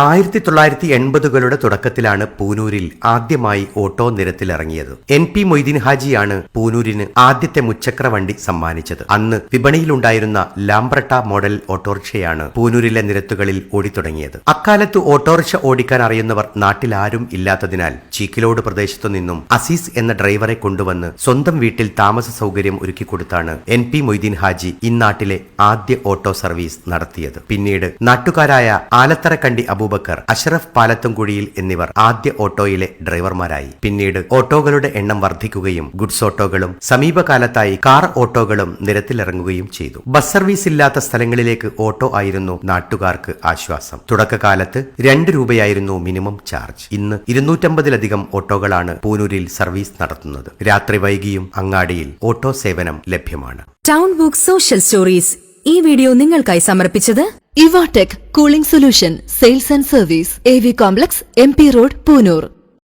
ആയിരത്തി തൊള്ളായിരത്തി എൺപതുകളുടെ തുടക്കത്തിലാണ് പൂനൂരിൽ ആദ്യമായി ഓട്ടോ നിരത്തിലിറങ്ങിയത്. എൻ പി മൊയ്തീൻ ഹാജിയാണ് പൂനൂരിന് ആദ്യത്തെ മുച്ചക്ര വണ്ടി സമ്മാനിച്ചത്. അന്ന് വിപണിയിലുണ്ടായിരുന്ന ലാംബ്രട്ട മോഡൽ ഓട്ടോറിക്ഷയാണ് പൂനൂരിലെ നിരത്തുകളിൽ ഓടിത്തുടങ്ങിയത്. അക്കാലത്ത് ഓട്ടോറിക്ഷ ഓടിക്കാൻ അറിയുന്നവർ നാട്ടിലാരും ഇല്ലാത്തതിനാൽ ചീക്കിലോട് പ്രദേശത്തു നിന്നും അസീസ് എന്ന ഡ്രൈവറെ കൊണ്ടുവന്ന് സ്വന്തം വീട്ടിൽ താമസ സൗകര്യം ഒരുക്കിക്കൊടുത്താണ് എൻ പി മൊയ്തീൻ ഹാജി ഇന്നാട്ടിലെ ആദ്യ ഓട്ടോ സർവീസ് നടത്തിയത്. പിന്നീട് നാട്ടുകാരായ ആലത്തറക്കണ്ടി അബൂബക്കർ അഷറഫ് പാലത്തുംകുഴിയിൽ എന്നിവർ ആദ്യ ഓട്ടോയിലെ ഡ്രൈവർമാരായി. പിന്നീട് ഓട്ടോകളുടെ എണ്ണം വർദ്ധിക്കുകയും ഗുഡ്സ് ഓട്ടോകളും സമീപകാലത്തായി കാർ ഓട്ടോകളും നിരത്തിലിറങ്ങുകയും ചെയ്തു. ബസ് സർവീസ് ഇല്ലാത്ത സ്ഥലങ്ങളിലേക്ക് ഓട്ടോ ആയിരുന്നു നാട്ടുകാർക്ക് ആശ്വാസം. തുടക്കകാലത്ത് രണ്ട് രൂപയായിരുന്നു മിനിമം ചാർജ്. ഇന്ന് ഇരുന്നൂറ്റമ്പതിലധികം ഓട്ടോകളാണ് പൂനൂരിൽ സർവീസ് നടത്തുന്നത്. രാത്രി വൈകിയും അങ്ങാടിയിൽ ഓട്ടോ സേവനം ലഭ്യമാണ്. Town book social stories. ഈ വീഡിയോ നിങ്ങൾക്കായി സമർപ്പിച്ചത് Evatech cooling solution sales and service A V complex M P road Poonoor.